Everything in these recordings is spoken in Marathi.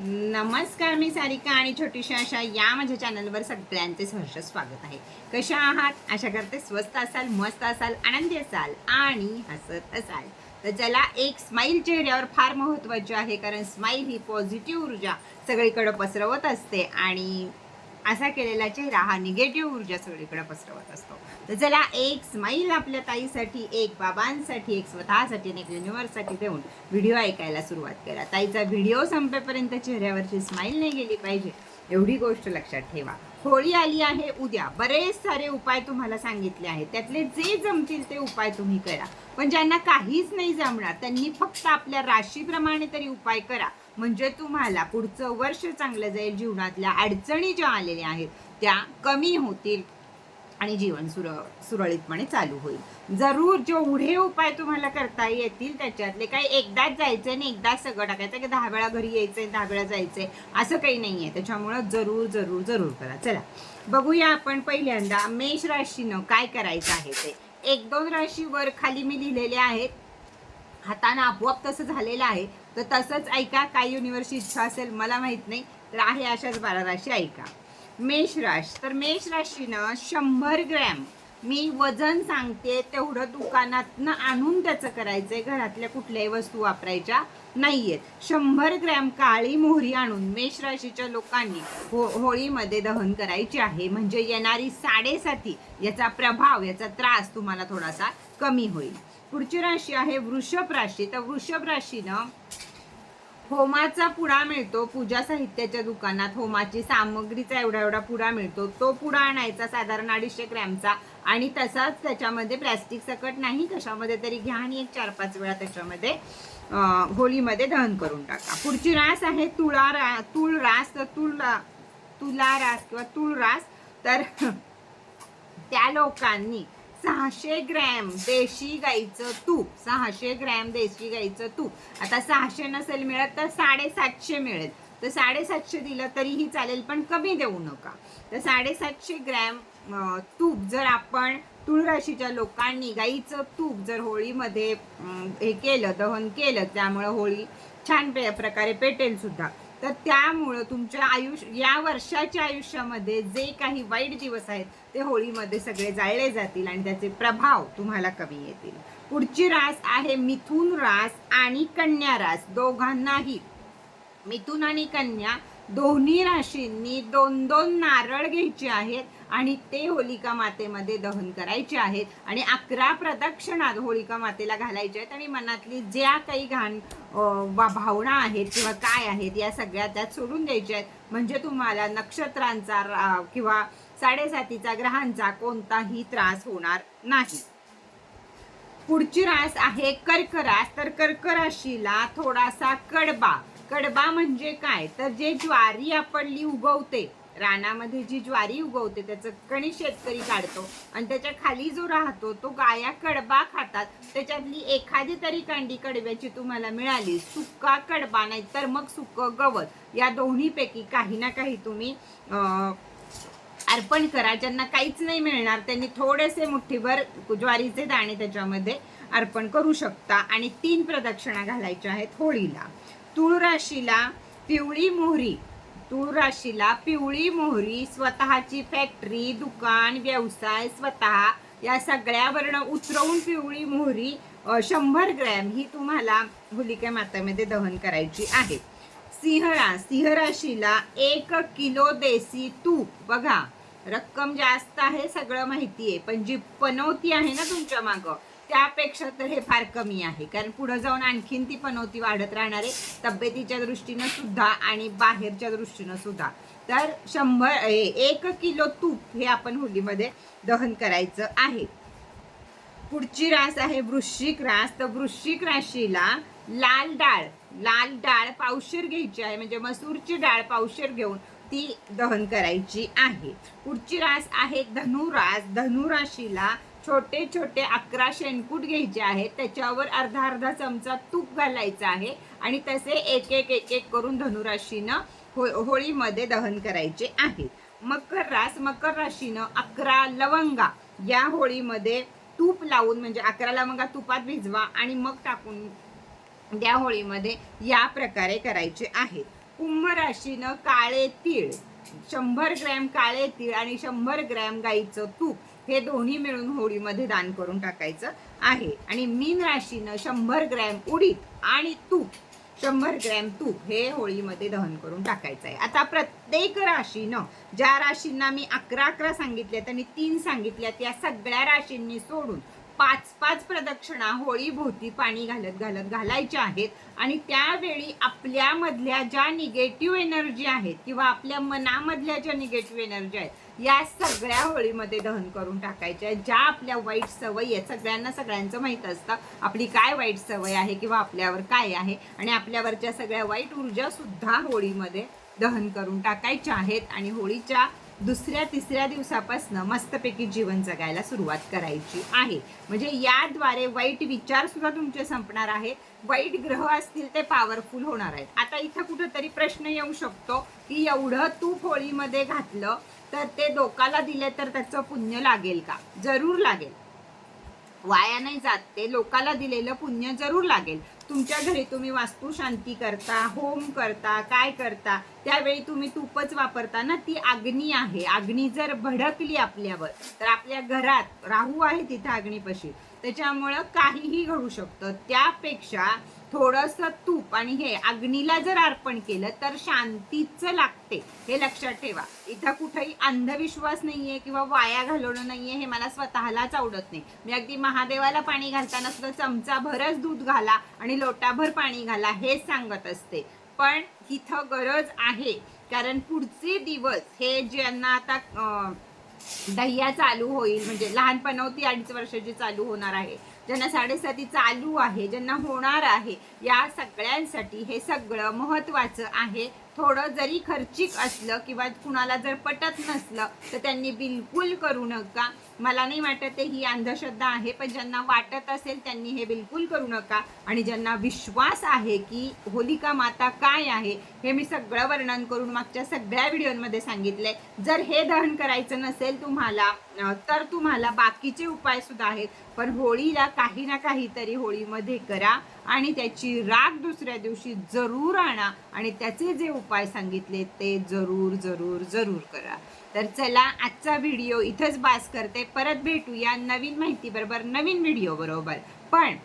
नमस्कार मी सारिका आणि छोटीशा अशा या माझ्या चॅनलवर सगळ्यांचे सहर्ष स्वागत आहे. कशा आहात? आशा करते स्वस्त असाल मस्त असाल आनंदी असाल आणि हसत असाल. तर चला एक स्माईल चेहऱ्यावर फार महत्त्वाची आहे कारण स्माईल ही पॉझिटिव्ह ऊर्जा सगळीकडे पसरवत असते आणि असा केलेला चेहरा हा निगेटिव्ह ऊर्जा सगळीकडे पसरवत असतो. तर चला एक स्माईल आपल्या ताईसाठी एक बाबांसाठी एक स्वतःसाठी आणि एक युनिव्हर्ससाठी देऊन व्हिडिओ ऐकायला सुरुवात करा. ताईचा व्हिडिओ संपेपर्यंत चेहऱ्यावरची स्माईल नाही गेली पाहिजे. एवढी गोष्ट लक्षात ठेवा. होळी आली आहे उद्या. बरेच सारे उपाय तुम्हाला सांगितले आहेत. त्यातले जे जमतील ते उपाय तुम्ही करा. पण ज्यांना काहीच नाही जमणार त्यांनी फक्त आपल्या राशीप्रमाणे तरी उपाय करा. म्हणजे तुम्हाला पुढचं वर्ष चांगलं जाईल जीवनातल्या अडचणी ज्या आलेल्या आहेत त्या कमी होतील आणि जीवन सुर सुरळीतपणे चालू होईल. जरूर जेवढे उपाय तुम्हाला करता येतील त्याच्यातले काही एकदाच जायचं आणि एकदाच सगळं टाकायचं की दहा वेळा घरी यायचंय दहा वेळा जायचंय असं काही नाही आहे त्याच्यामुळं जरूर जरूर जरूर करा. चला बघूया आपण पहिल्यांदा मेष राशीनं काय करायचं आहे ते. एक दोन राशी वर खाली मी लिहिलेले आहेत. हातानं आपोआप तसं झालेलं आहे. तर तसंच ऐका काय युनिव्हर्सची इच्छा असेल मला माहीत नाही तर आहे अशाच बारा राशी ऐका. मेष राश तर मेष राशीनं शंभर ग्रॅम मी वजन सांगते तेवढं दुकानातनं आणून त्याचं करायचं आहे घरातल्या कुठल्याही वस्तू वापरायच्या नाही आहेत शंभर ग्रॅम काळी मोहरी आणून मेष राशीच्या लोकांनी हो होळीमध्ये दहन करायची आहे. म्हणजे येणारी साडेसाती याचा प्रभाव याचा त्रास तुम्हाला थोडासा कमी होईल. पुढची राशी आहे वृषभ राशी. तर वृषभ राशीनं होमाचा पुडा मिळतो पूजा साहित्याच्या दुकानात. होमाची सामग्रीचा एवढा एवढा पुडा मिळतो. तो पुडा आणायचा साधारण अडीचशे ग्रॅमचा आणि तसाच त्याच्यामध्ये प्लॅस्टिक सकट नाही कशामध्ये तरी घ्या आणि एक चार पाच वेळा त्याच्यामध्ये होलीमध्ये होळीमध्ये दहन करून टाका. पुढची रास आहे तुळा रा तुळ रास. तर तुळ तुला रास किंवा तुळ रास. तर त्या लोकांनी सहाशे ग्रॅम देशी गाईचं तूप सहाशे ग्रॅम देशी गाईचं तूप. आता सहाशे नसेल मिळत तर साडेसातशे मिळेल. तर साडेसातशे दिलं तरीही चालेल पण कमी देऊ नका. तर साडेसातशे ग्रॅम तूप जर आपण तुळराशीच्या लोकांनी गाईचं तूप जर होळीमध्ये हे केलं दहन केलं त्यामुळं होळी छान पे प्रकारे पेटेल सुद्धा. तर त्यामुळं तुमच्या आयुष्य या वर्षाच्या आयुष्यामध्ये जे काही वाईट दिवस आहेत ते होळीमध्ये सगळे जाळले जातील आणि त्याचे प्रभाव तुम्हाला कमी येतील. पुढची रास आहे मिथुन रास आणि कन्या रास. दोघांनाही मिथुन आणि कन्या दोन्ही राशींनी दोन दोन नारळ घ्यायचे आहेत आणि ते होलिका मातेमध्ये दहन करायचे आहेत. आणि अकरा प्रदक्षिणा होलिका मातेला घालायच्या आहेत. आणि मनातली ज्या काही घाण भावना आहेत किंवा काय आहेत या सगळ्या त्यात सोडून द्यायच्या आहेत. म्हणजे तुम्हाला नक्षत्रांचा किंवा साडेसातीचा ग्रहांचा कोणताही त्रास होणार नाही. पुढची रास आहे कर्क रास तर कर्क राशीला थोडासा कडबा कडबा म्हणजे काय? तर जे ज्वारी आपणली उगवते रानामध्ये जी ज्वारी उगवते त्याचं कणी शेतकरी काढतो आणि त्याच्याखाली जो राहतो तो गाया कडबा खातात. त्याच्यातली एखादी तरी कांडी कडब्याची तुम्हाला मिळाली सुका कडबा नाही तर मग सुकं गवत. या दोन्हीपैकी काही ना काही तुम्ही अर्पण करा. ज्यांना काहीच नाही मिळणार त्यांनी थोडेसे मुठ्ठीभर ज्वारीचे दाणे त्याच्यामध्ये अर्पण करू शकता. आणि तीन प्रदक्षिणा घालायच्या आहेत होळीला. तूळ राशीला पिवळी मोहरी. तूळ राशीला पिवळी मोहरी स्वतःची फॅक्टरी दुकान व्यवसाय स्वतः या सगळ्यावरनं उतरवून पिवळी मोहरी शंभर ग्रॅम ही तुम्हाला होलिका मातामध्ये दहन करायची आहे. सिंहरा सिंह राशीला एक किलो देसी तूप. बघा रक्कम जास्त आहे सगळं माहिती आहे पण जी पनवती आहे ना तुमच्या मागं त्यापेक्षा तर हे फार कमी आहे. कारण पुढे जाऊन आणखीन ती पनवती वाढत राहणार आहे. तब्येतीच्या दृष्टीनं सुद्धा आणि बाहेरच्या दृष्टीनं सुद्धा. तर शंभर एक किलो तूप हे आपण होलीमध्ये दहन करायचं आहे. पुढची रास आहे वृश्चिक रास. तर वृश्चिक राशीला लाल डाळ लाल डाळ पावशेर घ्यायची आहे. म्हणजे मसूरची डाळ पावशेर घेऊन ती दहन करायची आहे. पुढची रास आहे धनुरास. धनुराशीला छोटे छोटे अकरा शेणकूट घ्यायचे आहेत. त्याच्यावर अर्धा अर्धा चमचा तूप घालायचं आहे आणि तसे एक एक एक एक करून धनुराशीनं हो होळीमध्ये दहन करायचे आहे. मकर रास मकर राशीनं अकरा लवंगा या होळीमध्ये तूप लावून म्हणजे अकरा लवंगा तुपात भिजवा आणि मग टाकून द्या होळीमध्ये या प्रकारे करायचे आहेत कुंभ राशीनं काळे तीळ शंभर ग्रॅम काळे तीळ आणि शंभर ग्रॅम गाईचं तूप हे दोन्ही मिळून होळीमध्ये दान करून टाकायचं आहे. आणि मीन राशीनं शंभर ग्रॅम उडीद आणि तूप शंभर ग्रॅम तूप हे होळीमध्ये दहन करून टाकायचं आहे आता प्रत्येक राशीनं ज्या राशींना मी अकरा अकरा सांगितल्या आणि तीन सांगितल्या त्या सगळ्या राशींनी सोडून पाच पाच प्रदक्षिणा होळीभोवती पाणी घालत घालत घालायच्या आहेत. आणि त्यावेळी आपल्यामधल्या ज्या निगेटिव्ह एनर्जी आहेत किंवा आपल्या मनामधल्या ज्या निगेटिव्ह एनर्जी आहेत या सगळ्या होळीमध्ये दहन करून टाकायच्या ज्या आपल्या वाईट सवयी आहेत सगळ्यांना सगळ्यांचं माहीत असतं. आपली काय वाईट सवय आहे किंवा आपल्यावर काय आहे. आणि आपल्यावरच्या सगळ्या वाईट ऊर्जा सुद्धा होळीमध्ये दहन करून टाकायच्या आहेत. आणि होळीच्या दुसऱ्या तिसऱ्या दिवसापासून मस्तपैकी जीवन जगायला सुरुवात करायची आहे. म्हणजे याद्वारे वाईट विचार सुद्धा तुमचे संपणार आहे वाईट ग्रह असतील ते पॉवरफुल होणार आहेत. आता इथं कुठंतरी प्रश्न येऊ शकतो की एवढं तूप होळीमध्ये घातलं तर ते लोकाला दिले तर त्याचं पुण्य लागेल का? जरूर लागेल. वाया नाही जात. ते लोकाला दिलेलं पुण्य जरूर लागेल. तुमच्या घरी तुम्ही वास्तुशांती करता होम करता काय करता त्यावेळी तुम्ही तूपच वापरता ना? ती अग्नी आहे. अग्नी जर भडकली आपल्यावर तर आपल्या घरात राहू आहे तिथं अग्नीपशी. त्याच्यामुळं काहीही घडू शकतं. त्यापेक्षा थोडंसं तूप आणि हे अग्नीला जर अर्पण केलं तर शांतीचं लागते. हे लक्षात ठेवा. इथं कुठेही अंधविश्वास नाहीये किंवा वाया घालवणं नाहीये हे मला स्वतःलाच आवडत नाही. मी अगदी महादेवाला पाणी घालताना सुद्धा चमचा भरच दूध घाला आणि लोटाभर पाणी घाला हेच सांगत असते. पण इथं गरज आहे. कारण पुढचे दिवस हे ज्यांना आता दह्या चालू होईल म्हणजे लहानपणावती अडीच वर्षाची चालू होणार आहे. ज्यांना साडेसाती चालू आहे ज्यांना होणार आहे या सगळ्यांसाठी हे सगळं महत्वाचं आहे. थोडं जरी खर्चिक असलं किंवा कुणाला जर पटत नसलं तर त्यांनी बिलकुल करू नका. मला नाही वाटत ते ही अंधश्रद्धा आहे पण ज्यांना वाटत असेल त्यांनी हे बिलकुल करू नका. आणि ज्यांना विश्वास आहे की होलिका माता काय आहे हे मी सगळं वर्णन करून मागच्या सगळ्या व्हिडिओमध्ये आहे जर हे दहन करायचं नसेल तुम्हाला तर तुम्हाला बाकीचे उपाय सुद्धा आहेत. पण होळीला काही ना काहीतरी होळीमध्ये करा आणि त्याची राग दुसऱ्या दिवशी जरूर आणा आणि त्याचे जे उपाय सांगितले ते जरूर जरूर जरूर करा. तर चला आजचा व्हिडिओ इथंच बास करते. परत भेटूया नवीन माहितीबरोबर नवीन व्हिडिओ बरोबर. पण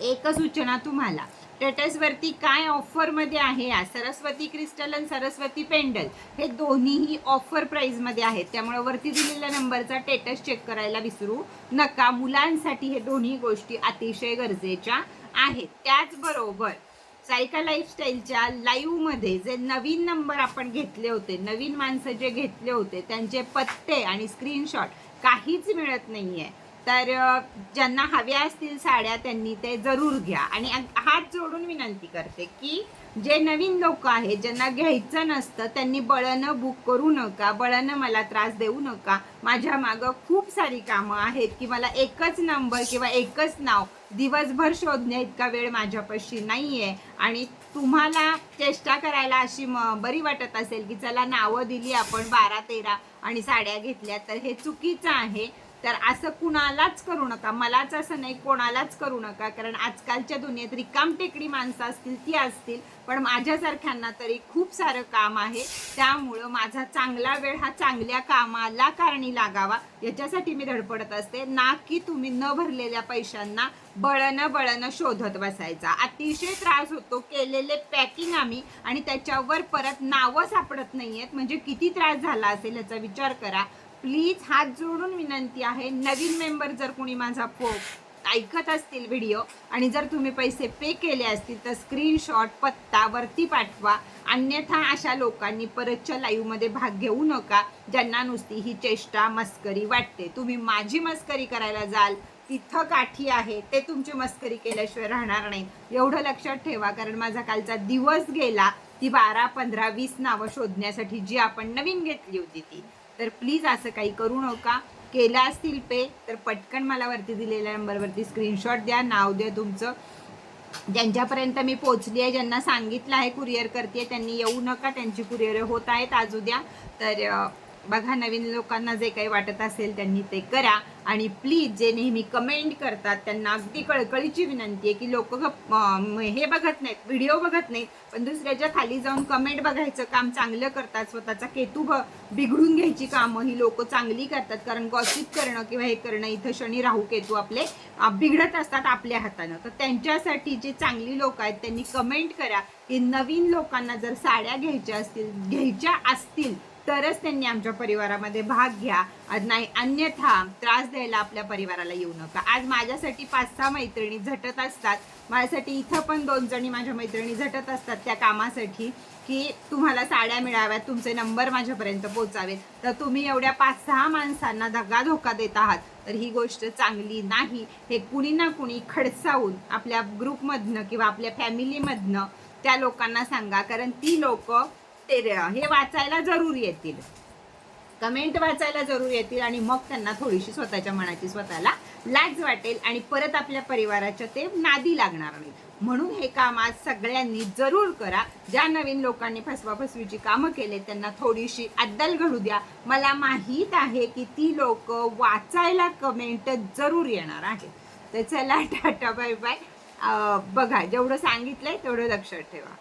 एक सूचना तुम्हाला. टेटसवरती काय ऑफरमध्ये आहे? या सरस्वती क्रिस्टल आणि सरस्वती पेंडल हे दोन्हीही ऑफर प्राईजमध्ये आहेत. त्यामुळे वरती दिलेल्या नंबरचा टेटस चेक करायला विसरू नका. मुलांसाठी हे दोन्ही गोष्टी अतिशय गरजेच्या आहेत. त्याचबरोबर सायका लाईफस्टाईलच्या लाईव्हमध्ये जे नवीन नंबर आपण घेतले होते नवीन माणसं जे घेतले होते त्यांचे पत्ते आणि स्क्रीनशॉट काहीच मिळत नाही आहे तर ज्यांना हव्या असतील साड्या त्यांनी ते जरूर घ्या. आणि हात जोडून विनंती करते की जे नवीन लोक आहेत ज्यांना घ्यायचं नसतं त्यांनी बळनं बुक करू नका बळनं मला त्रास देऊ नका. माझ्या मागं खूप सारी कामं आहेत की मला एकच नंबर किंवा एकच नाव दिवसभर शोधण्या इतका वेळ माझ्यापाशी नाही आहे आणि तुम्हाला चेष्टा करायला अशी म बरी वाटत असेल की चला नावं दिली आपण बारा तेरा आणि साड्या घेतल्या तर हे चुकीचं आहे. तर असं कुणालाच करू नका. मलाच असं नाही कोणालाच करू नका. कारण आजकालच्या दुनियेत रिकाम टेकडी माणसं असतील ती असतील. पण माझ्यासारख्यांना तरी खूप सारं काम आहे. त्यामुळं माझा चांगला वेळ हा चांगल्या कामाला कारणी लागावा. याच्यासाठी मी धडपडत असते. ना की तुम्ही न भरलेल्या पैशांना बळणं बळणं शोधत बसायचा. अतिशय त्रास होतो. केलेले पॅकिंग आम्ही आणि त्याच्यावर परत नावं सापडत नाही आहेत म्हणजे किती त्रास झाला असेल याचा विचार करा. प्लीज हात जोडून विनंती आहे नवीन मेंबर जर कोणी माझा पो ऐकत असतील व्हिडिओ आणि जर तुम्ही पैसे पे केले असतील तर स्क्रीनशॉट पत्ता वरती पाठवा. अन्यथा अशा लोकांनी परतच्या लाईव्हमध्ये भाग घेऊ नका ज्यांना नुसती ही चेष्टा मस्करी वाटते. तुम्ही माझी मस्करी करायला जाल तिथं काठी आहे ते तुमची मस्करी केल्याशिवाय राहणार नाही. एवढं लक्षात ठेवा कारण माझा कालचा दिवस गेला ती बारा पंधरा वीस नावं शोधण्यासाठी जी आपण नवीन घेतली होती ती. तर प्लीज असं काही करू नका. केलं असतील पे तर पटकन मला वरती दिलेल्या नंबरवरती स्क्रीनशॉट द्या नाव द्या तुमचं. ज्यांच्यापर्यंत मी पोचली आहे ज्यांना सांगितलं आहे कुरिअर करते त्यांनी येऊ नका त्यांची कुरिअर होत आहेत आज उद्या तर बघा नवीन लोकांना जे काही वाटत असेल त्यांनी ते करा. आणि प्लीज जे नेहमी कमेंट करतात त्यांना अगदी कळकळीची विनंती आहे की लोक हे बघत नाहीत व्हिडिओ बघत नाहीत पण दुसऱ्याच्या खाली जाऊन कमेंट बघायचं काम चांगलं करतात स्वतःचा केतू ब- बिघडून घ्यायची कामं ही लोक चांगली करतात. कारण गॉसिप करणं किंवा हे करणं इथं शनी राहू केतू आपले बिघडत असतात आपल्या हातानं. तर त्यांच्यासाठी जे चांगली लोक आहेत त्यांनी कमेंट करा की नवीन लोकांना जर साड्या घ्यायच्या असतील घ्यायच्या असतील तरच त्यांनी आमच्या परिवारामध्ये भाग घ्या. आज नाही अन्यथा त्रास द्यायला आपल्या परिवाराला येऊ नका. आज माझ्यासाठी पाच सहा मैत्रिणी झटत असतात. माझ्यासाठी इथं पण दोन जणी माझ्या मैत्रिणी झटत असतात त्या कामासाठी की तुम्हाला साड्या मिळाव्यात तुमचे नंबर माझ्यापर्यंत पोचावेत. तर तुम्ही एवढ्या पाच सहा माणसांना धगा धोका देत आहात. तर ही गोष्ट चांगली नाही. हे कुणी ना कुणी खडसावून आपल्या ग्रुपमधनं किंवा आपल्या फॅमिलीमधनं त्या लोकांना सांगा. कारण ती लोक ते हे वाचायला जरूर येतील. कमेंट वाचायला जरूर येतील आणि मग त्यांना थोडीशी स्वतःच्या मनाची स्वतःला लाज वाटेल आणि परत आपल्या परिवाराच्या ते नादी लागणार नाही. म्हणून हे काम आज सगळ्यांनी जरूर करा. ज्या नवीन लोकांनी फसवा फसवीची कामं केले त्यांना थोडीशी अद्दल घडू द्या. मला माहीत आहे की ती लोक वाचायला कमेंट जरूर येणार आहे तर चला टाटा बाय बाय. बघा जेवढं सांगितलंय तेवढं लक्षात ठेवा.